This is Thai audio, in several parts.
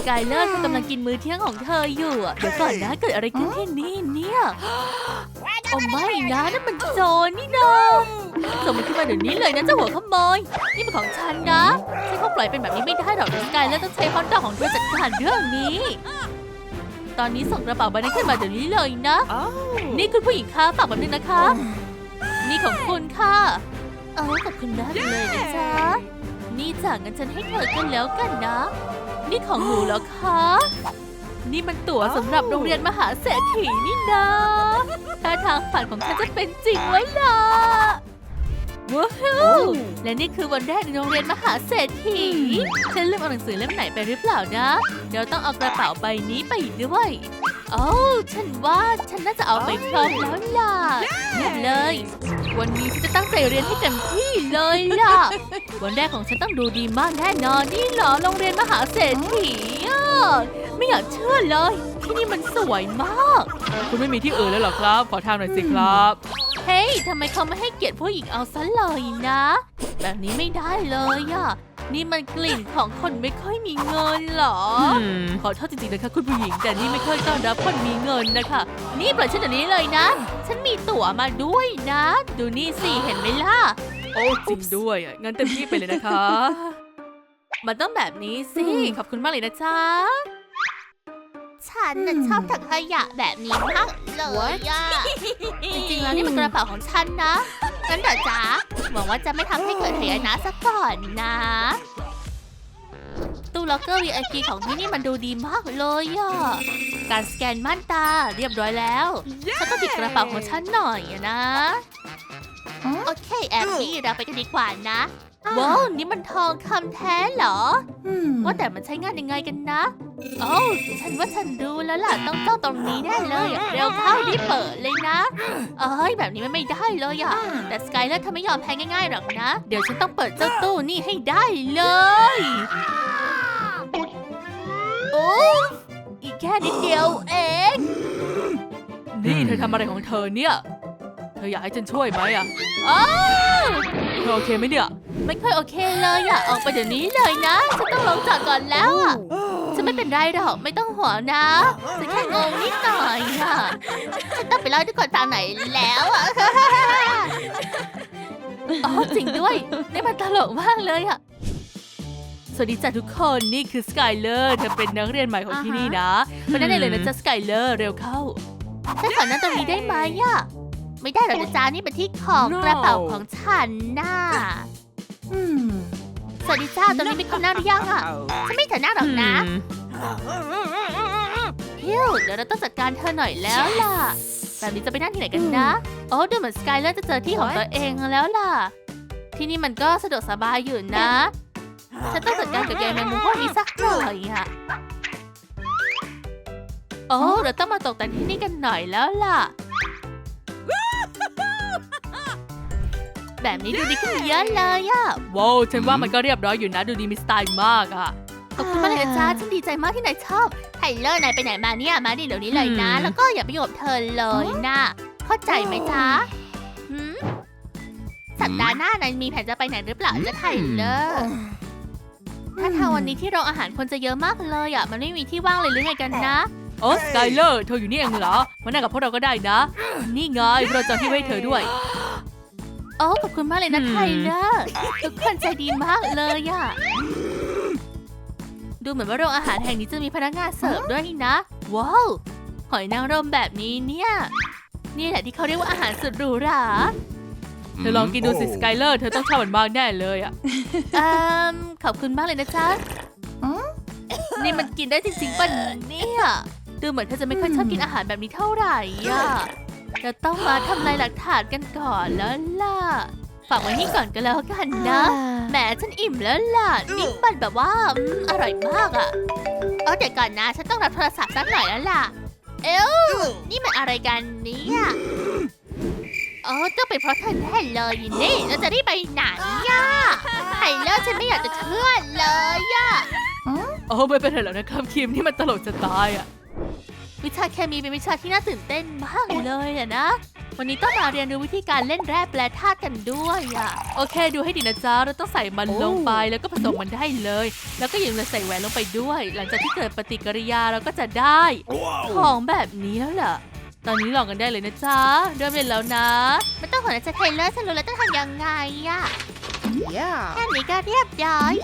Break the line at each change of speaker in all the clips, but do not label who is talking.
สกายเลอร์เธอกำลังกินมื้อเที่ยงของเธออยู่อะเดี๋ยวก่อนนะเกิดอะไรขึ้นที่นี่เนี่ยโอ้ไม่นะนั่นมันโจรนี่นาส่งมันขึ้นมาเดี๋ยวนี้เลยนะเจ้าหัวขโมยนี่เป็นของฉันนะฉันเขาปล่อยเป็นแบบนี้ไม่ได้หรอกสกายเลอร์ต้องใช้ฮอตดอกของเธอจัดการเรื่องนี้ ตอนนี้ส่งกระเป๋าใบนั้นขึ้นมาเดี๋ยวนี้เลยนะ นี่คุณผู้หญิงคะฝากแบบนึงนะคะ นี่ของคุณค่ะเออขอบคุณมากเลยนะจ๊ะนี่จากงั้นฉันให้เธอกันแล้วกันนะ นี่ของหนูเหรอคะ นี่มันตั๋วสำหรับโรงเรียนมหาเศรษฐีนี่นะถ้าทางฝันของฉันจะเป็นจริงไว้ล่ะว้าวและนี่คือวันแรกในโรงเรียนมหาเศรษฐี ฉันลืมเอาหนังสือเล่มไหนไปหรือเปล่านะ เดี๋ยวต้องเอากระเป๋าใบนี้ไปด้วย โอ้วฉันว่าฉันน่าจะเอาไปครบแล้วล่ะเยี่ยมเลย วันนี้ฉันจะตั้งใจเรียนให้เต็มที่เลยล่ะ วันแรกของฉันต้องดูดีมากแน่นอนนี่เหรอโรงเรียนมหาเศรษฐีอะไม่อยากเชื่อเลย ที่นี่มันสวยมาก
คุณไม่มีที่อื่นแล้วเหรอครับ ขอทางหน่อยสิครับ
เฮ้ยทำไมเขาไม่ให้เกียรติผู้หญิงเอาซะเลยนะ แบบนี้ไม่ได้เลยอะ นี่มันกลิ่นของคนไม่ค่อยมีเงินเหรอ ขอโทษจริงๆนะคะคุณผู้หญิง แต่นี่ไม่ค่อยต้อนรับคนมีเงินนะคะ นี่ปล่อยฉันเดี๋ยวนี้เลยนะ ฉันมีตั๋วมาด้วยนะ ดูนี่สิเห็นไหมล่ะ
โอ้จริงด้วยอะงั้นเต็มที่ไปเลยนะคะ
มันต้องแบบนี้สิ ขอบคุณมากเลยนะจ๊ะฉันน่ะ
อืม
ชอบถังขยะแบบนี้มากเลยอะจริงๆแล้วนี่มันกระเป๋าของฉันนะ งั้นเดี๋ยวจ๊ะหวังว่าจะไม่ทำให้เกิดเหตุนะสักก่อนนะ ตู้ล็อกเกอร์ VIP ของที่นี่มันดูดีมากเลยอะการสแกนม่านตาเรียบร้อยแล้ว ฉันต้องติดกระเป๋าของฉันหน่อยอะนะ โอเคแอบบี้เราไปกันดีกว่านะ ว้าว นี่มันทองคำแท้เหรอ ว่าแต่มันใช้งานยังไงกันนะ โอ้วฉันว่าฉันรู้แล้วล่ะ ต้องเจ้าตรงนี้แน่เลยอะเร็วเข้ารีบเปิดเลยนะ เอ้ยแบบนี้มันไม่ได้เลยอะแต่สกายเลอร์เธอไม่ยอมแพ้ง่ายๆหรอกนะ เดี๋ยวฉันต้องเปิดเจ้าตู้นี่ให้ได้เลย โอ้อีกแค่นิดเดียวเอง
นี่เธอทำอะไรของเธอเนี่ย เธออยากให้ฉันช่วยไหมอะ
อ้าว
เธอโอเคไหมเนี่ย
ไม่ค่อยโอเคเลยอะออกไปเดี๋ยวนี้เลยนะ ฉันต้องลงจากก่อนแล้วอะ ฉันไม่เป็นไรหรอกไม่ต้องห่วงนะฉันแค่งงนิดหน่อยอะฉันต้องไปเล่าให้ทุกคนฟังไหนอยแล้วอะ อ๋อจริงด้วย นี่มันตลกมากเลยอะ สวัสดีจ้ะทุกคนนี่คือสกายเลอร์เธอเป็นนักเรียนใหม่ของที่นี่นะมาได้เลยนะจ๊ะสกายเลอร์เร็วเข้าฉันขอนั่งตรงนี้ได้ไหมอะไม่ได้หรอกนะจ๊ะนี่เป็นที่ของ
No
กระเป๋าของฉันน่ะ สวัสดีจ้าตรงนี้มีคนนั่งหรือยังอะฉันไม่เถอะนั่งหรอกนะฮิวเดี๋ยวเราต้องจัดการเธอหน่อยแล้วล่ะ แบบนี้จะไปนั่งที่ไหนกันนะ โอ้ดูเหมือนสกายเลอร์จะเจอที่ของตัวเองแล้วล่ะ ที่นี่มันก็สะดวกสบายอยู่นะ ฉันต้องจัดการกับยายแมงมุมพวกนี้สักหน่อยอะโอ้เราต้องมาตกแต่งที่นี่กันหน่อยแล้วล่ะ แบบนี้ดูดีขึ้นเยอะเลยอะ
ว้าวฉันว่ามันก็เรียบร้อยอยู่นะดูดีมีสไตล์มากอะ
ขอบคุณมากเลยนะจ๊ะฉันดีใจมากที่นายชอบไทเลอร์นายไปไหนมาเนี่ยมาดิเดี๋ยวนี้เลยนะ
อืม
แล้วก็อย่าไปโยบเธอเลยนะเข้าใจไหมจ๊ะหืมสัปดาห์หน้านายมีแผนจะไปไหนหรือเปล่าจะไทเลอร์ถ้าทางวันนี้ที่โรงอาหารคนจะเยอะมากเลยอะมันไม่มีที่ว่างเลยหรือไงกันนะ
โอ้สกายเลอร์เธออยู่นี่เองเหรอมานั่งกับพวกเราก็ได้นะ นี่ไงเราจองที่ไว้ให้เธอด้วย
โอ้ขอบคุณมากเลยนะ
อืม
ไทเลอร์ทุกคนใจดีมากเลยอะดูเหมือนว่าโรงอาหารแห่งนี้จะมีพนักงานเสิร์ฟด้วยนะ ว้าวหอยนางรมแบบนี้เนี่ยนี่แหละที่เขาเรียกว่าอาหารสุดหรูหรา
เธอลองกินดูสิสกายเลอร์เธอต้องชอบมันมากแน่เลยอะ
เอ่มขอบคุณมากเลยนะจ๊ะนี่มันกินได้จริงๆป่ะเนี่ยดูเหมือนเธอจะไม่ค่อยชอบกินอาหารแบบนี้เท่าไหร่อะ เราต้องมาทำลายหลักฐานกันก่อนแล้วล่ะฝากไว้นี่ก่อนก็แล้วกันนะแหมฉันอิ่มแล้วล่ะนี่มันแบบว่าอืมอร่อยมากอะ่ะเอาเดี๋ยวก่อนนะ ฉันต้องรับโทรศัพท์สักหน่อยแล้วล่ะ เอ้วนี่มันอะไรกันเนี่ยเออต้องเป็นเพราะเธอแน่เลยนี่เราจะได้ไปไหนย่ะไฮเลอร์ฉันไม่อยากจะเชื่อเลยอะ
โอ้ไม่เป็นไรหรอกนะครับคิมนี่มันตลกจะตายอะ
วิชาเคมีเป็นวิชาที่น่าตื่นเต้นมากเลยอะนะ วันนี้ต้องมาเรียนรู้วิธีการเล่นแร่แปลธาตุกันด้วยอะ
โอเค ดูให้ดีนะจ๊ะ เราต้องใส่มันลงไปแล้วก็ผสมมันได้เลย แล้วก็อย่าลืมใส่แหวนลงไปด้วย หลังจากที่เกิดปฏิกิริยาเราก็จะได้ของแบบนี้แล้วล่ะตอนนี้ลองกันได้เลยนะจ๊ะเริ่มเล่นแล้วนะ
ไม่ต้องห่วงนะจ๊ะไทเลอร์ฉันรู้แล้วต้องทำยังไงอะ
Yeah.
แค่นี้ก็เรียบร้อย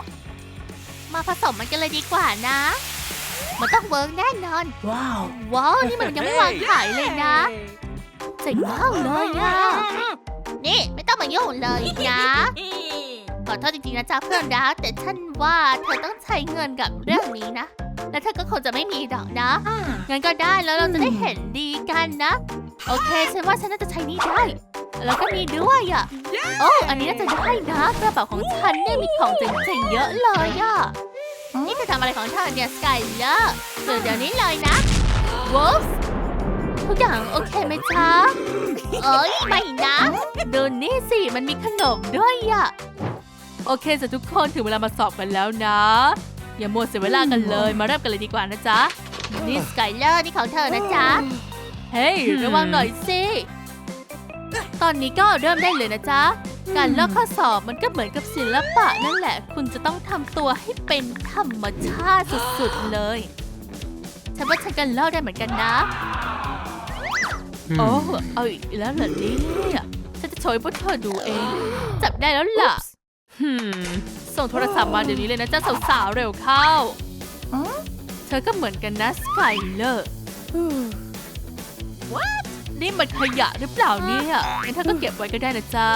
มาผสมมันกันเลยดีกว่านะ มันต้องเวิร์กแน่นอน
Wow.
ว้าว นี่มันยังไม่วางขายเลยนะเจ๋งมากเลยอะ นี่ไม่ต้องมายุ่งเลยนะขอโทษจริงๆนะจ๊ะเพื่อนรักแต่ฉันว่าเธอต้องใช้เงินกับเรื่องนี้นะ และเธอก็คงจะไม่มีดอกนะงั้นก็ได้แล้วเราจะได้เห็นดีกันนะ โอเคฉันว่าฉันน่าจะใช้นี่ได้ แล้วก็มีด้วยอะโอ้อันนี้น่าจะได้นะกระเป๋าของฉันเนี่ยมีของเจ๋งๆเยอะเลยอะ นี่เธอทำอะไรของเธอเนี่ยสกายเลอร์เดี๋ยวเดี๋ยวนี้เลยนะวอลส์ทุกอย่างโอเคไหมจ๊ะเอ้ยไม่นะดูนี่สิมันมีขนมด้วยอะ
โอเคจ้ะทุกคนถึงเวลามาสอบกันแล้วนะ อย่ามัวเสียเวลากันเลย มาเริ่มกันเลยดีกว่านะจ๊ะ
นี่สกายเลอร์นี่ของเธอนะจ๊ะ
เฮ้ยระวังหน่อยสิตอนนี้ก็เริ่มได้เลยนะจ๊ะ การเลือกข้อสอบมันก็เหมือนกับศิลปะนั่นแหละ คุณจะต้องทำตัวให้เป็นธรรมชาติสุดๆเลย
ฉันว่าฉันกันเล่าได้เหมือนกันนะ
โอ้เอาอีกแล้วเหรอเนี่ยฉันจะโชว์ให้พวกเธอดูเอง จับได้แล้วล่ะหืมส่งโทรศัพท์มาเดี๋ยวนี้เลยนะจ๊ะสาวๆเร็วเข้า
อ๋อ
เธอก็เหมือนกันนะสกายเลอร์นี่มันขยะหรือเปล่าเนี่ยงั้นเธอก็เก็บไว้ก็ได้นะจ๊ะ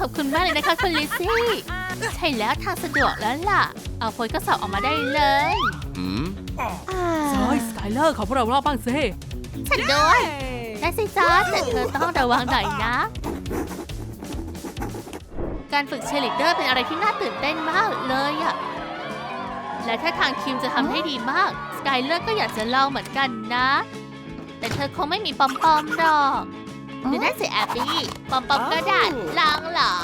ขอบคุณมากเลยนะคะคุณลิซซี่ ใช่แล้วทางสะดวกแล้วล่ะ เอาโพยก็สอบออกมาได้เลย
Hmm?
ใช่สกายเลอร์ขอพวกเราเล่าบ้างสิ
ฉันด้วยได้สิจ้าแต่เธอต้องระวังหน่อยนะ การฝึกเชยร์ลิดเดอร์เป็นอะไรที่น่าตื่นเต้นมากเลยอะและถ้าทางคิมจะทำให้ดีมาก สกายเลอร์ก็อยากจะลองเหมือนกันนะ แต่เธอคงไม่มีปอมปอมๆหรอก เดี๋ยวนั่นสิแอบบี้ปอมปอมๆก็ได้ลองเหรอ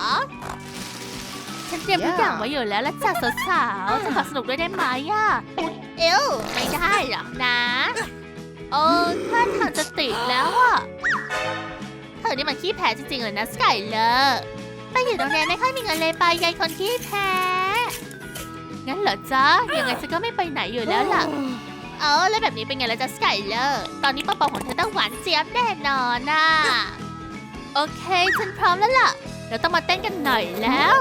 ฉันเตรียมทุกอย่างไว้อยู่แล้วและจ้าสาวๆจะขอสนุกด้วยได้ไหมอะเอวไม่ได้หรอกนะเออถ้าทางจะติดแล้วอะเธอนี่มันขี้แพ้จริงๆเลยนะสกายเลอร์ไปอยู่ตรงนี้ไม่ค่อยมีเงินเลยไปยายคนขี้แพ้งั้นเหรอจ๊ะยังไงฉันก็ไม่ไปไหนอยู่แล้วล่ะ เออแล้วแบบนี้เป็นไงล่ะจ๊ะสกายเลอร์ตอนนี้ปอปอของเธอต้องหวานเจี๊ยบแน่นอนน่ะโอเคฉันพร้อมแล้วล่ะเราต้องมาเต้นกันหน่อยแล้ว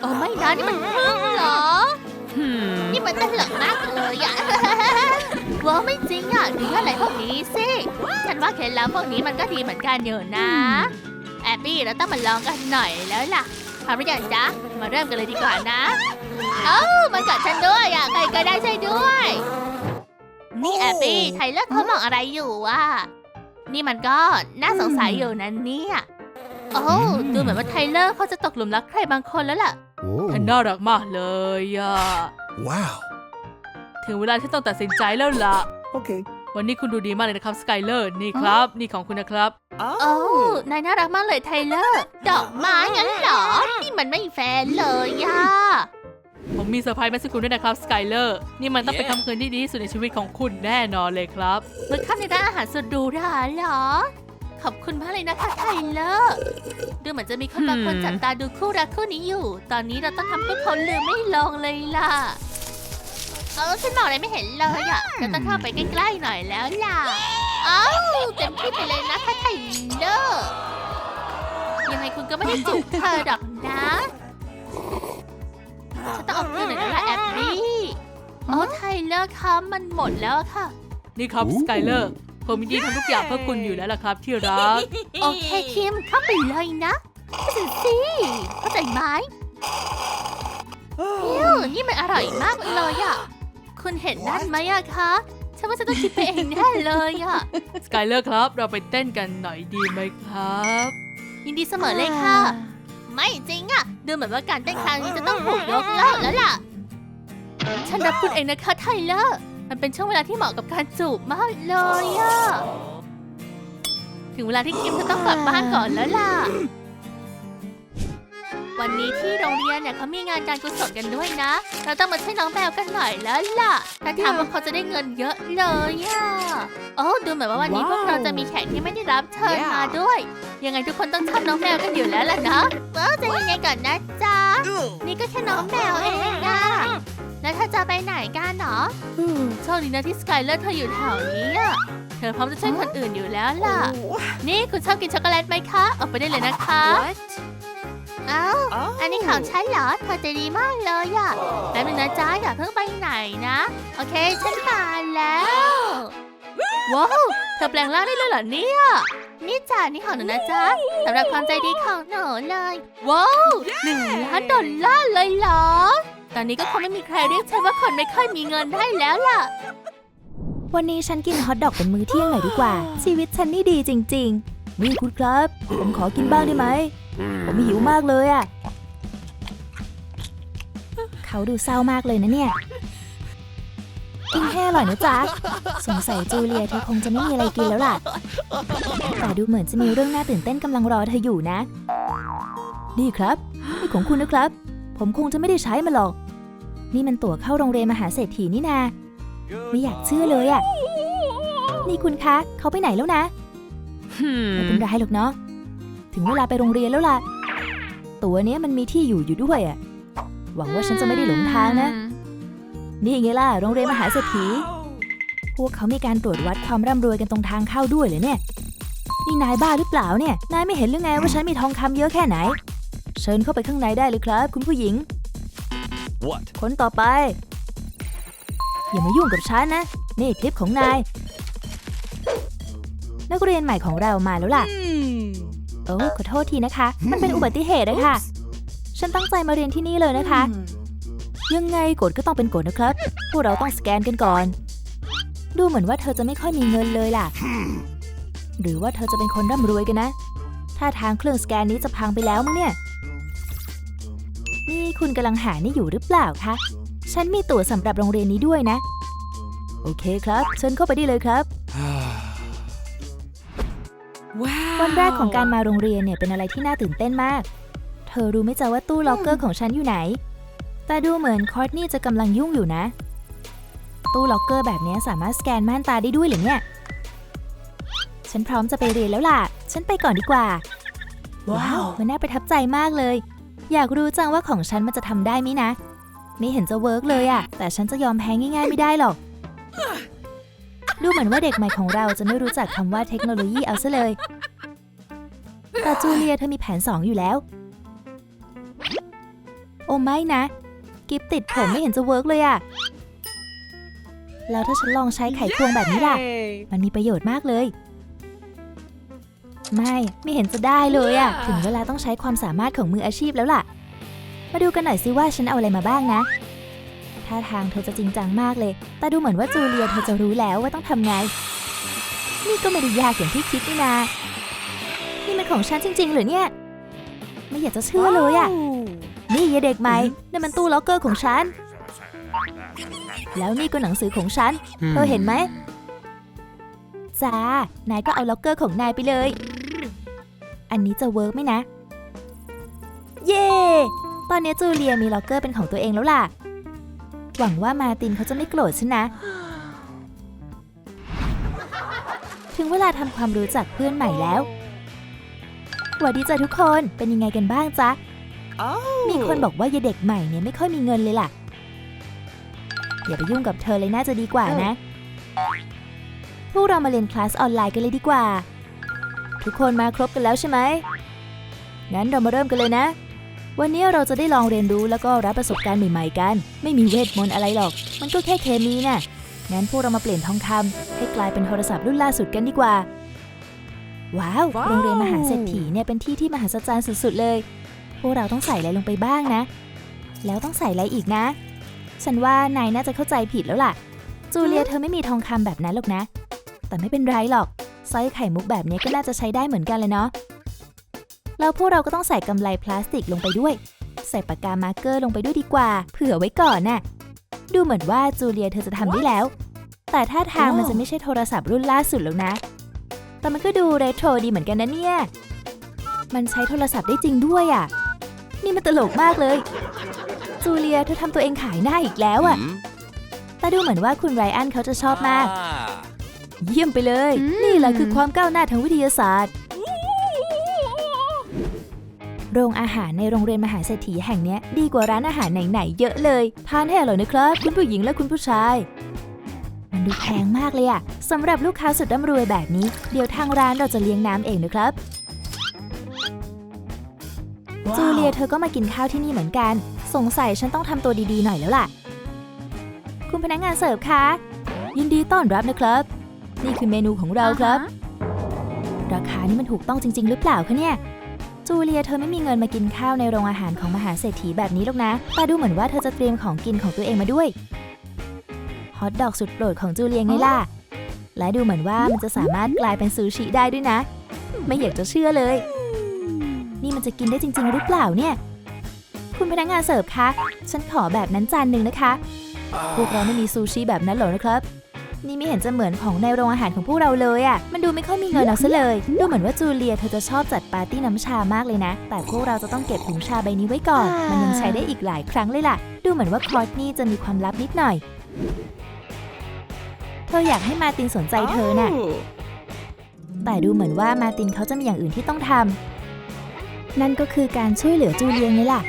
โอ้ไม่นะนี่มันพึ่งเหรอ
หืม
นี่มันตลกมากเลยอะว้าวไม่จริงอะดูอะไรพวกนี้สิฉันว่าเคล็ดลับพวกนี้มันก็ดีเหมือนกันอยู่นะ แอบบี้เราต้องมาลองกันหน่อยแล้วล่ะพร้อมหรือยังจ๊ะมาเริ่มกันเลยดีกว่านะ เอ้ามันกัดฉันด้วยอะใครก็ได้ช่วยด้วย นี่แอบบี้ไทเลอร์เขามองอะไรอยู่อะนี่มันก็น่าสงสัยอยู่นะเนี่ย โอ้ดูเหมือนว่าไทเลอร์เขาจะตกหลุมรักใครบางคนแล้วล่ะ
เธอน่ารักมากเลยอะ
Wow.
ถึงเวลาที่ต้องตัดสินใจแล้วล่ะ
Okay.
วันนี้คุณดูดีมากเลยนะครับสกายเลอร์นี่ครับ นี่ของคุณนะครับ
โอ้นายน่ารักมากเลยไทเลอร์ ดอกไม้งั้นเหรอ นี่มันไม่แฟร์เลยย่า
ผมมีเซอร์ไพรส์มาให้คุณด้วยนะครับสกายเลอร์นี่มันต้องเป็นค่ำคืนที่ดีที่สุดในชีวิตของคุณแน่นอนเลยครับ
มื้อค่ำในร้านอาหารสุดหรูหราเหรอ ขอบคุณมากเลยนะคะไทเลอร์ดูเหมือนจะมีคนบางคน
hmm
จับตาดูคู่รักคู่นี้อยู่ ตอนนี้เราต้องทำให้เขาลืมไม่ลงเลยล่ะเออฉันมองอะไรไม่เห็นเลยอะเราต้องเข้าไปใกล้ๆหน่อยแล้วล่ะเอ้าเต็มที่ไปเลยนะคะไทเลอร์ยังไงคุณก็ไม่ได้จูบเธอดอกนะ ฉันต้องเอาคืนหน่อยแล้วล่ะแอบบี้โอ้ไทเลอร์คะมันหมดแล้วอะค่ะ
นี่ครับสกายเลอร์ผมยินดีทำทุกอย่างเพื่อคุณอยู่แล้วล่ะครับ ที่รัก
โอเคคิมเข้าไปเลยนะสิสิเข้าใจไหมอิวนี่มันอร่อยมากเลยอะ คุณเห็นนั่นไหมอะคะฉันว่าฉันต้องคิดไปเองแน่เลยอะ
สกายเลอร์ครับ เราไปเต้นกันหน่อยดีไหมครับ
ยินดีเสมอเลยค่ะ ไม่จริงอะดูเหมือนว่าการเต้นครั้งนี้จะต้องถูกยกเลิกแล้วล่ะ ฉันรับคุณเองนะคะไทเลอร์ มันเป็นช่วงเวลาที่เหมาะกับการจูบมากเลยอะถึงเวลาที่คิมจะต้องกลับบ้านก่อนแล้วล่ะ วันนี้ที่โรงเรียนเนี่ยเขามีงานการกุศลกันด้วยนะ เราต้องมาช่วยน้องแมวกันหน่อยแล้วล่ะถ้าถามว่าเขาจะได้เงินเยอะเลยอะโอ้ดูเหมือนว่าวันนี้พวกเราจะมีแขกที่ไม่ได้รับเชิญมาด้วย ยังไงทุกคนต้องชอบน้องแมวกันอยู่แล้วล่ะนะเออใจะยังไงก่อนนะจ๊ะนี่ก็แค่น้องแมวเองนะแล้วเธอจะไปไหนกันเนาะโชคดีนะที่สกายเลอร์เธออยู่แถวนี้อะเธอพร้อมจะช่วยคนอื่นอยู่แล้วล่ะ นี่คุณชอบกินช็อกโกแลตไหมคะ ออกไปได้เลยนะคะ เอ้าอันนี้ของฉันเหรอ เธอใจดีมากเลยอะแป๊บนึงนะจ๊ะอย่าเพิ่งไปไหนนะ โอเค ฉันมาแล้ว ว้าว เธอแปลงร่างได้เลยเหรอเนี่ย นี่จ้ะนี่ของหนูนะจ๊ะสำหรับความใจดีของหนูเลย ว้าวหนึ่งล้านดอลลาร์เลยเหรอ ตอนนี้ก็คงไม่มีใครเรียกฉันว่าคนไม่ค่อยมีเงินได้แล้วล่ะ
วันนี้ฉันกินฮอทดอกเป็นมื้อเที่ยงหน่อยดีกว่า ชีวิตฉันนี่ดีจริง ๆ นี่คุณครับ ผมขอกินบ้างได้ไหม ผมหิวมากเลยอะเขาดูเศร้ามากเลยนะเนี่ย กินแค่อร่อยนะจ๊ะ สงสัยจูเลียเธอคงจะไม่มีอะไรกินแล้วล่ะ แต่ดูเหมือนจะมีเรื่องน่าตื่นเต้นกำลังรอเธออยู่นะนี่ครับนี่ของคุณนะครับ ผมคงจะไม่ได้ใช้มันหรอก นี่มันตั๋วเข้าโรงเรียนมหาเศรษฐีนี่นา ไม่อยากเชื่อเลยอะนี่คุณคะ เขาไปไหนแล้วนะ ไม่เป็นไรหรอกเนาะ ถึงเวลาไปโรงเรียนแล้วล่ะ ตัวเนี้ยมันมีที่อยู่อยู่ด้วยอะหวังว่าฉันจะไม่ได้หลงทางนะ นี่ไงล่ะ โรงเรียนมหาเศรษฐี พวกเขามีการตรวจวัดความร่ำรวยกันตรงทางเข้าด้วยเหรอเนี่ย นี่นายบ้าหรือเปล่าเนี่ย นายไม่เห็นหรือไงว่าฉันมีทองคำเยอะแค่ไหน เชิญเข้าไปข้างในได้เลยครับ คุณผู้หญิง
What?
คนต่อไป อย่ามายุ่งกับฉันนะ นี่คลิปของนาย นักเรียนใหม่ของเรามาแล้วล่ะ โอ้ขอโทษทีนะคะ มันเป็นอุบัติเหตุนะคะ ฉันตั้งใจมาเรียนที่นี่เลยนะคะ ยังไงกฎก็ต้องเป็นกฎนะครับ พวกเราต้องสแกนกันก่อน ดูเหมือนว่าเธอจะไม่ค่อยมีเงินเลยล่ะ หรือว่าเธอจะเป็นคนร่ำรวยกันนะ ถ้าทางเครื่องสแกนนี้จะพังไปแล้วมั้งเนี่ย นี่คุณกำลังหานี่อยู่หรือเปล่าคะ ฉันมีตั๋วสำหรับโรงเรียนนี้ด้วยนะ โอเคครับ เชิญเข้าไปได้เลยครับ วันแรกของการมาโรงเรียนเนี่ยเป็นอะไรที่น่าตื่นเต้นมาก เธอรู้ไหมจ๊ะว่าตู้ล็อกเกอร์ของฉันอยู่ไหน แต่ดูเหมือนคอร์ตนี่จะกำลังยุ่งอยู่นะ ตู้ล็อกเกอร์แบบนี้สามารถสแกนม่านตาได้ด้วยเหรือเนี่ย ฉันพร้อมจะไปเรียนแล้วล่ะ ฉันไปก่อนดีกว่า ว้าว มันน่าประทับใจมากเลย อยากรู้จังว่าของฉันมันจะทำได้ไหมนะ ไม่เห็นจะเวิร์กเลยอะแต่ฉันจะยอมแพ้ง่าย ๆ ไม่ได้หรอก ดูเหมือนว่าเด็กใหม่ของเราจะไม่รู้จักคำว่าเทคโนโลยีเอาซะเลย แต่จูเลียเธอมีแผนสองอยู่แล้ว โอ้ไม่นะ กิฟติดผมไม่เห็นจะเวิร์กเลยอะแล้วถ้าฉันลองใช้ไขควงแบบนี้ล่ะ มันมีประโยชน์มากเลย ไม่ไม่เห็นจะได้เลยอะถึงเวลาต้องใช้ความสามารถของมืออาชีพแล้วล่ะ มาดูกันหน่อยสิว่าฉันเอาอะไรมาบ้างนะ ท่าทางเธอจะจริงจังมากเลย แต่ดูเหมือนว่าจูเลียเธอจะรู้แล้วว่าต้องทำไง นี่ก็ไม่ได้ยากอย่างที่คิดนี่นา นี่มันของฉันจริงๆเหรือเนี่ย ไม่อยากจะเชื่อเลยอะนี่ยายเด็กใหม่นั่นมันตู้ล็อกเกอร์ของฉัน แล้วนี่ก็หนังสือของฉัน เธอเห็นไหมจ้า นายก็เอาล็อกเกอร์ของนายไปเลย อันนี้จะเวิร์กไหมนะ เย้ตอนนี้จูเลียมีล็อกเกอร์เป็นของตัวเองแล้วล่ะ หวังว่ามาร์ตินเขาจะไม่โกรธฉันนะ ถึงเวลาทำความรู้จักเพื่อนใหม่แล้วสวัสดีจ้ะทุกคน เป็นยังไงกันบ้างจ๊ะมีคนบอกว่ายายเด็กใหม่เนี่ยไม่ค่อยมีเงินเลยล่ะ อย่าไปยุ่งกับเธอเลยน่าจะดีกว่านะ พวกเรามาเรียนคลาสออนไลน์กันเลยดีกว่า ทุกคนมาครบกันแล้วใช่ไหม งั้นเรามาเริ่มกันเลยนะ วันนี้เราจะได้ลองเรียนรู้แล้วก็รับประสบการณ์ใหม่ๆกัน ไม่มีเวทมนต์อะไรหรอก มันก็แค่เคมีน่ะงั้นพวกเรามาเปลี่ยนทองคำให้กลายเป็นโทรศัพท์รุ่นล่าสุดกันดีกว่าว้าว
ว้าว
โรงเรียนมหาเศรษฐีเนี่ยเป็นที่ที่มหัศจรรย์สุดๆเลย พวกเราต้องใส่อะไรลงไปบ้างนะ แล้วต้องใส่อะไรอีกนะ ฉันว่านายน่าจะเข้าใจผิดแล้วล่ะ จูเลียเธอไม่มีทองคำแบบนั้นหรอกนะ แต่ไม่เป็นไรหรอกสร้อยไข่มุกแบบนี้ก็น่าจะใช้ได้เหมือนกันเลยเนาะ แล้วพวกเราก็ต้องใส่กำไลพลาสติกลงไปด้วย ใส่ปากกามาร์กเกอร์ลงไปด้วยดีกว่า เผื่อไว้ก่อนน่ะ ดูเหมือนว่าจูเลียเธอจะทำได้แล้ว แต่ท่าทางมันจะไม่ใช่โทรศัพท์รุ่นล่าสุดแล้วนะ แต่มันก็ดูเรโทรดีเหมือนกันนะเนี่ย มันใช้โทรศัพท์ได้จริงด้วยอะ่ะ นี่มันตลกมากเลย จูเลียเธอทำตัวเองขายหน้าอีกแล้วอะแต่ดูเหมือนว่าคุณไรอันเขาจะชอบมาก เยี่ยมไปเลย นี่แหละคือความก้าวหน้าทางวิทยาศาสตร์ โรงอาหารในโรงเรียนมหาเศรษฐีแห่งเนี้ยดีกว่าร้านอาหารไหนๆเยอะเลย ทานให้อร่อยนะครับ คุณผู้หญิงและคุณผู้ชาย มันดูแพงมากเลยอะสำหรับลูกค้าสุดร่ำรวยแบบนี้ เดี๋ยวทางร้านเราจะเลี้ยงน้ำเองนะครับจูเลียเธอก็มากินข้าวที่นี่เหมือนกัน สงสัยฉันต้องทำตัวดีๆหน่อยแล้วล่ะ คุณพนักงานเสิร์ฟคะ ยินดีต้อนรับนะครับ นี่คือเมนูของเราครับ ราคานี่มันถูกต้องจริง ๆ หรือเปล่าคะเนี่ย จูเลียเธอไม่มีเงินมากินข้าวในโรงอาหารของมหาเศรษฐีแบบนี้หรอกนะ แต่ดูเหมือนว่าเธอจะเตรียมของกินของตัวเองมาด้วย ฮอทดอกสุดโปรดของจูเลียไงล่ะ และดูเหมือนว่ามันจะสามารถกลายเป็นซูชิได้ด้วยนะ ไม่อยากจะเชื่อเลย นี่มันจะกินได้จริง ๆ หรือเปล่าเนี่ย คุณพนักงานเสิร์ฟคะ ฉันขอแบบนั้นจานหนึ่งนะคะ พวกเราไม่มีซูชิแบบนั้นหรอกนะครับ นี่ไม่เห็นจะเหมือนของในโรงอาหารของพวกเราเลยอะ่ะ มันดูไม่ค่อยมีเงินเอาซะเลย ดูเหมือนว่าจูเลียเธอจะชอบจัดปาร์ตี้น้ำชามากเลยนะ แต่พวกเราจะต้องเก็บถุงชาใบนี้ไว้ก่อน มันยังใช้ได้อีกหลายครั้งเลยล่ะ ดูเหมือนว่าคอร์ตนี่จะมีความลับนิดหน่อย เธออยากให้มาร์ตินสนใจเธอน่ะ แต่ดูเหมือนว่ามาร์ตินเขาจะมีอย่างอื่นที่ต้องทำ นั่นก็คือการช่วยเหลือจูเลียไงล่ะ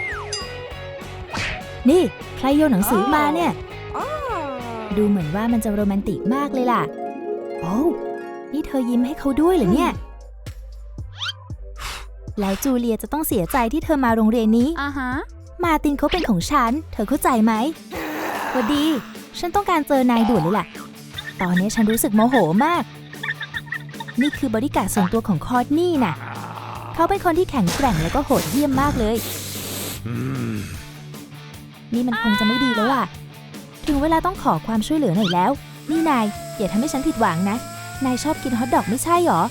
นี่ใครโยนหนังสือมาเนี่ย ดูเหมือนว่ามันจะโรแมนติกมากเลยล่ะ โอ้วนี่เธอยิ้มให้เขาด้วยเหรอเนี่ย แล้วจูเลียจะต้องเสียใจที่เธอมาโรงเรียนนี้
อ่าฮะ
มาร์ตินเขาเป็นของฉัน เธอเข้าใจไหมหวัสดี ฉันต้องการเจอนายด่วนเลยล่ะ ตอนนี้ฉันรู้สึกโมโหมาก นี่คือบริการดส่วนตัวของคอร์ดนี่น่ะ เขาเป็นคนที่แข็งแกร่งแล้วก็โหดเยี่ยมมากเลย นี่มันคงจะไม่ดีแล้วล่ะ ถึงเวลาต้องขอความช่วยเหลือหน่อยแล้ว นี่นาย อย่าทำให้ฉันผิดหวังนะ นายชอบกินฮอทดอกไม่ใช่หรอ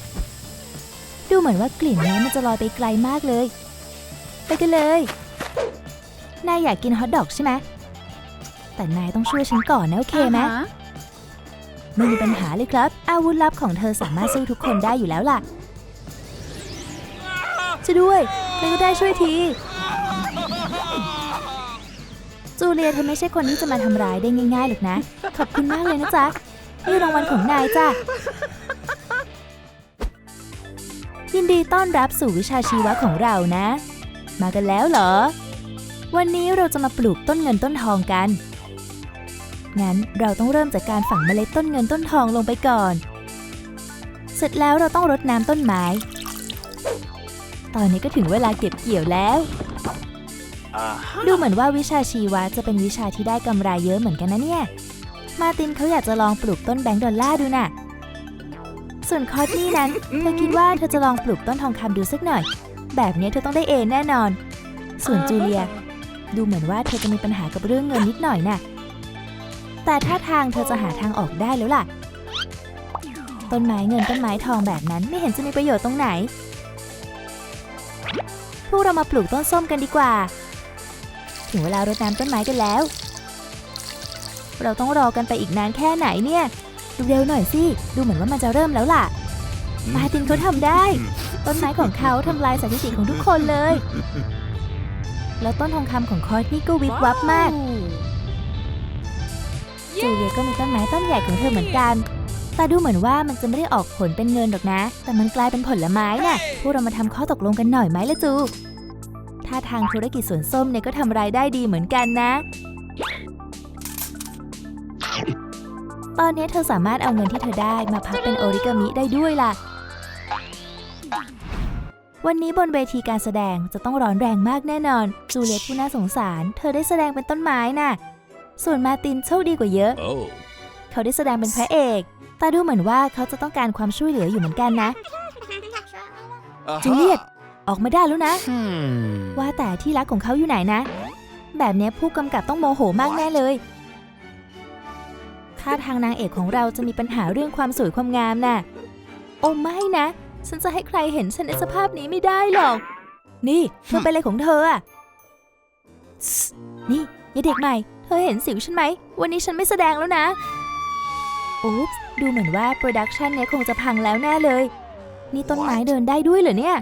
ดูเหมือนว่ากลิ่นนี้มันจะลอยไปไกลมากเลย ไปกันเลย นายอยากกินฮอทดอกใช่ไหมแต่นายต้องช่วยฉันก่อนนะโอเคไหม
อ่าฮะ
ไม่มีปัญหาเลยครับ อาวุธลับของเธอสามารถสู้ทุกคนได้อยู่แล้วล่ะช่วยด้วยใครก็ได้ช่วยที จูเลียเธอไม่ใช่คนที่จะมาทำร้ายได้ง่ายๆหรอกนะ ขอบคุณมากเลยนะจ๊ะ นี่รางวัลของนายจ้ะ ยินดีต้อนรับสู่วิชาชีวะของเรานะ มากันแล้วเหรอ วันนี้เราจะมาปลูกต้นเงินต้นทองกัน งั้นเราต้องเริ่มจากการฝังเมล็ดต้นเงินต้นทองลงไปก่อน เสร็จแล้วเราต้องรดน้ำต้นไม้ ตอนนี้ก็ถึงเวลาเก็บเกี่ยวแล้ว ดูเหมือนว่าวิชาชีวะจะเป็นวิชาที่ได้กำไรเยอะเหมือนกันนะเนี่ย มาร์ตินเขาอยากจะลองปลูกต้นแบงก์ดอลลาร์ดูน่ะ ส่วนคอร์ตนี่นั้นเธอคิดว่าเธอจะลองปลูกต้นทองคำดูสักหน่อย แบบนี้เธอต้องได้เอแน่นอน ส่วนจูเลีย ดูเหมือนว่าเธอจะมีปัญหากับเรื่องเงินนิดหน่อยน่ะ แต่ท่าทางเธอจะหาทางออกได้แล้วล่ะ ต้นไม้เงินต้นไม้ทองแบบนั้นไม่เห็นจะมีประโยชน์ตรงไหน พวกเรามาปลูกต้นส้มกันดีกว่า ถึงเวลารดน้ำต้นไม้กันแล้ว เราต้องรอกันไปอีกนานแค่ไหนเนี่ยเร็วๆหน่อยสิ ดูเหมือนว่ามันจะเริ่มแล้วล่ะ มาร์ตินเขาทำได้ ต้นไม้ของเขาทำลายสถิติของทุกคนเลย แล้วต้นทองคำของคอร์ทนี่ก็วิบวับมาก จูเลียก็มีต้นไม้ต้นใหญ่ของเธอเหมือนกันแต่ดูเหมือนว่ามันจะไม่ได้ออกผลเป็นเงินหรอกนะ แต่มันกลายเป็นผลไม้น่ะ พวกเรามาทำข้อตกลงกันหน่อยไหมล่ะจู ถ้าทางธุรกิจสวนส้มเนี่ยก็ทำรายได้ดีเหมือนกันนะ ตอนนี้เธอสามารถเอาเงินที่เธอได้มาพับเป็นโอริกามิได้ด้วยล่ะ วันนี้บนเวทีการแสดงจะต้องร้อนแรงมากแน่นอน จูเลียตผู้น่าสงสาร เธอได้แสดงเป็นต้นไม้น่ะ ส่วนมาร์ตินโชคดีกว่าเยอะ
Oh.
เขาได้แสดงเป็นพระเอก แต่ดูเหมือนว่าเขาจะต้องการความช่วยเหลืออยู่เหมือนกันนะ จูเลียต ออกมาได้แล้วนะ
Hmm.
ว่าแต่ที่รักของเขาอยู่ไหนนะ แบบเนี้ยผู้กำกับต้องโมโหมากแน่เลยท่าทางนางเอกของเราจะมีปัญหาเรื่องความสวยความงามน่ะ โอ้ไม่นะ ฉันจะให้ใครเห็นฉันในสภาพนี้ไม่ได้หรอก นี่เธอเป็นอะไรของเธออะสนี่ยายเด็กใหม่ เธอเห็นสิวฉันไหม วันนี้ฉันไม่แสดงแล้วนะ อุ๊บดูเหมือนว่าโปรดักชันเนี้ยคงจะพังแล้วแน่เลย นี่ต้นไม้เดินได้ด้วยเหรอเนี่ย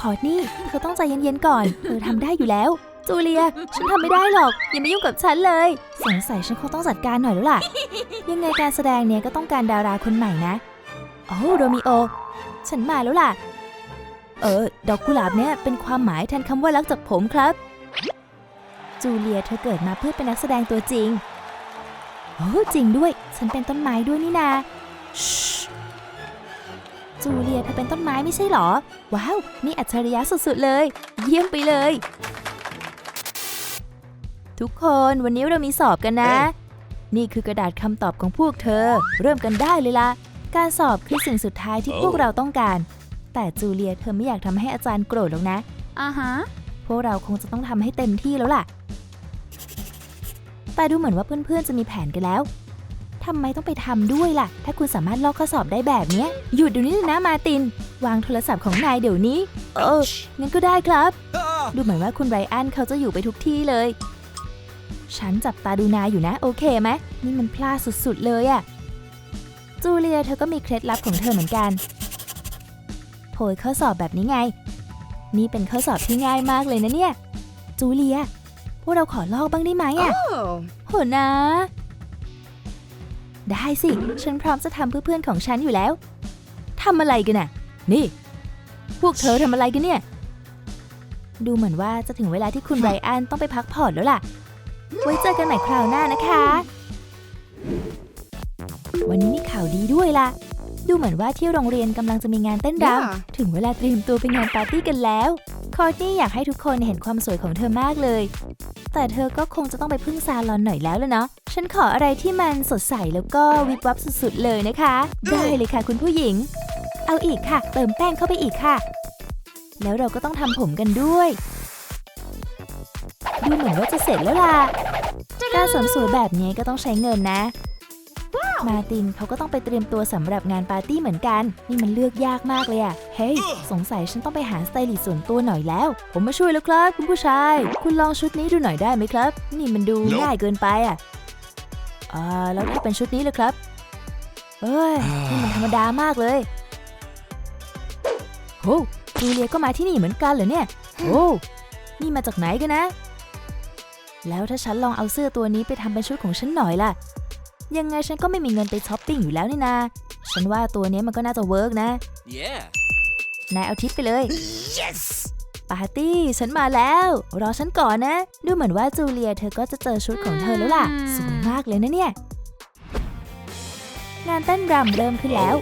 คอร์นี่ เธอต้องใจเย็นๆก่อน เธอทำได้อยู่แล้ว จูเลีย ฉันทำไม่ได้หรอก อย่ามายุ่งกับฉันเลย สงสัยฉันคงต้องจัดการหน่อยแล้วล่ะ ยังไงการแสดงเนี่ยก็ต้องการดาราคนใหม่นะ โอ้โรมิโอ ฉันมาแล้วล่ะ เออ ดอกกุหลาบเนี่ยเป็นความหมายแทนคำว่ารักจากผมครับ จูเลียเธอเกิดมาเพื่อเป็นนักแสดงตัวจริง โอ้จริงด้วย ฉันเป็นต้นไม้ด้วยนี่นาช จูเลียเธอเป็นต้นไม้ไม่ใช่หรอ ว้าว นี่อัจฉริยะสุดๆเลย เยี่ยมไปเลย ทุกคนวันนี้เรามีสอบกันนะ นี่คือกระดาษคำตอบของพวกเธอ เริ่มกันได้เลยล่ะการสอบคือสิ่งสุดท้ายที่พวกเราต้องการ แต่จูเลียเธอไม่อยากทำให้อาจารย์โกรธหรอกนะ
อ่าฮะ
พวกเราคงจะต้องทำให้เต็มที่แล้วล่ะ แต่ดูเหมือนว่าเพื่อนๆจะมีแผนกันแล้ว ทำไมต้องไปทำด้วยล่ะ ถ้าคุณสามารถลอกข้อสอบได้แบบเนี้ย หยุดเดี๋ยวนี้เลยนะมาร์ติน วางโทรศัพท์ของนายเดี๋ยวนี้ เออ งั้นก็ได้ครับ ดูเหมือนว่าคุณไรอันเขาจะอยู่ไปทุกที่เลย ฉันจับตาดูนายอยู่นะ โอเคไหมนี่มันพลาดสุดๆเลยอะจูเลียเธอก็มีเคล็ดลับของเธอเหมือนกันโพยข้อสอบแบบนี้ไง นี่เป็นข้อสอบที่ง่ายมากเลยนะเนี่ย จูเลีย พวกเราขอลอกบ้างได้ไหมอะโหนะ ได้สิ ฉันพร้อมจะทำเพื่อเพื่อนของฉันอยู่แล้วทำอะไรกันน่ะ นี่ พวกเธอทำอะไรกันเนี่ย ดูเหมือนว่าจะถึงเวลาที่คุณไรอันต้องไปพักผ่อนแล้วล่ะ ไว้เจอกันใหม่คราวหน้านะคะ วันนี้มีข่าวดีด้วยล่ะ ดูเหมือนว่าที่โรงเรียนกำลังจะมีงานเต้นรำถึงเวลาเตรียมตัวไปงานปาร์ตี้กันแล้ว คอร์ตนี่อยากให้ทุกคนเห็นความสวยของเธอมากเลย แต่เธอก็คงจะต้องไปพึ่งซาลอนหน่อยแล้วละเนาะ ฉันขออะไรที่มันสดใสแล้วก็วิบวับสุดๆเลยนะคะ ได้เลยค่ะคุณผู้หญิง เอาอีกค่ะ เติมแป้งเข้าไปอีกค่ะ แล้วเราก็ต้องทำผมกันด้วย ดูเหมือนว่าจะเสร็จแล้วล่ะ การเสริมสวยแบบนี้ก็ต้องใช้เงินนะ มาร์ตินเขาก็ต้องไปเตรียมตัวสำหรับงานปาร์ตี้เหมือนกัน นี่มันเลือกยากมากเลยอะเฮ้ย สงสัยฉันต้องไปหาสไตลิสต์ส่วนตัวหน่อยแล้ว ผมมาช่วยแล้วครับ คุณผู้ชาย คุณลองชุดนี้ดูหน่อยได้ไหมครับ นี่มันดู
Nope
ง่ายเกินไปอะ อ่าแล้วถ้าเป็นชุดนี้เลยครับเอ้ยนี่มันธรรมดามากเลยโอ้จูเลียก็มาที่นี่เหมือนกันเหรอเนี่ยโอ้นี่มาจากไหนกันนะ แล้วถ้าฉันลองเอาเสื้อตัวนี้ไปทำเป็นชุดของฉันหน่อยล่ะ ยังไงฉันก็ไม่มีเงินไปช้อปปิ้งอยู่แล้วนี่นา ฉันว่าตัวเนี้ยมันก็น่าจะเวิร์กนะ
Yeah.
นายเอาทิปไปเลย
Yes.
ปาร์ตี้ ฉันมาแล้ว รอฉันก่อนนะ ดูเหมือนว่าจูเลียเธอก็จะเจอชุดของเธอแล้วล่ะ สวยมากเลยนะเนี่ย งานเต้นรำเริ่มขึ้นแล้ว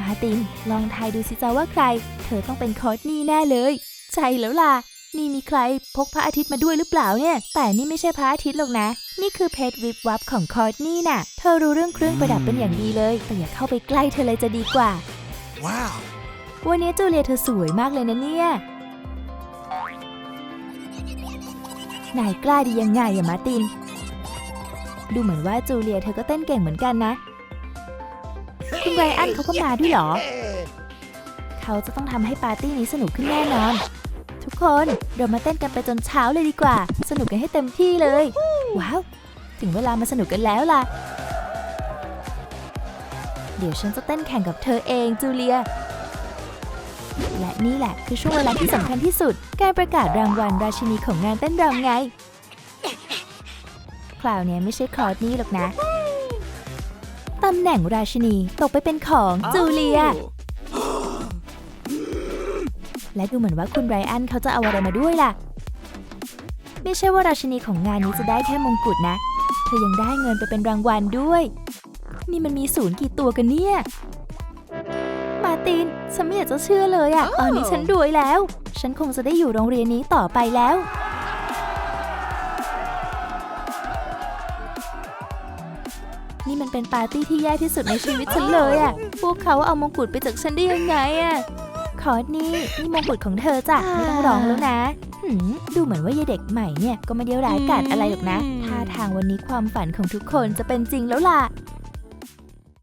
มาร์ติน ลองทายดูสิจ้าว่าใคร เธอต้องเป็นคอร์ตนี่แน่เลย ใช่แล้วล่ะ นี่มีใครพกพระอาทิตย์มาด้วยหรือเปล่าเนี่ย แต่นี่ไม่ใช่พระอาทิตย์หรอกนะ นี่คือเพชรวิบวับของคอร์ตนี่น่ะ เธอรู้เรื่องเครื่องประดับเป็นอย่างดีเลย แต่อย่าเข้าไปใกล้เธอเลยจะดีกว่า
Wow.
วันนี้จูเลียเธอสวยมากเลยนะเนี่ย นายกล้าดียังไงอะมาติน ดูเหมือนว่าจูเลียเธอก็เต้นเก่งเหมือนกันนะ คุณไรอันเขาก็มาด้วยเหรอ เขาจะต้องทำให้ปาร์ตี้นี้สนุกขึ้นแน่นอน ทุกคนเรามาเต้นกันไปจนเช้าเลยดีกว่า สนุกกันให้เต็มที่เลย ว้าว ถึงเวลามาสนุกกันแล้วล่ะ เดี๋ยวฉันจะเต้นแข่งกับเธอเองจูเลีย และนี่แหละคือช่วงเวลาที่สำคัญที่สุด การประกาศรางวัลราชินีของงานเต้นรำไง คราวเนี้ยไม่ใช่คอร์ดนี่หรอกนะ ตำแหน่งราชินีตกไปเป็นของจูเลีย และดูเหมือนว่าคุณไรอันเขาจะเอาอะไรมาด้วยล่ะ ไม่ใช่ว่าราชินีของงานนี้จะได้แค่มงกุฎนะ เธอยังได้เงินไปเป็นรางวัลด้วย นี่มันมีศูนย์กี่ตัวกันเนี่ยมาร์ติน ฉันไม่อยากจะเชื่อเลยอะตอนนี้ฉันรวยแล้ว ฉันคงจะได้อยู่โรงเรียนนี้ต่อไปแล้ว นี่มันเป็นปาร์ตี้ที่แย่ที่สุดในชีวิตฉันเลยอะพวกเขาเอามงกุฎไปจากฉันได้ยังไงอะคอร์ดนี่นี่มงกุฎของเธอจ้ะไม่ต้องร้องแล้วนะหืมดูเหมือนว่ายายเด็กใหม่เนี่ยก็ไม่ได้ร้ายกาจอะไรหรอกนะท่าทางวันนี้ความฝันของทุกคนจะเป็นจริงแล้วล่ะ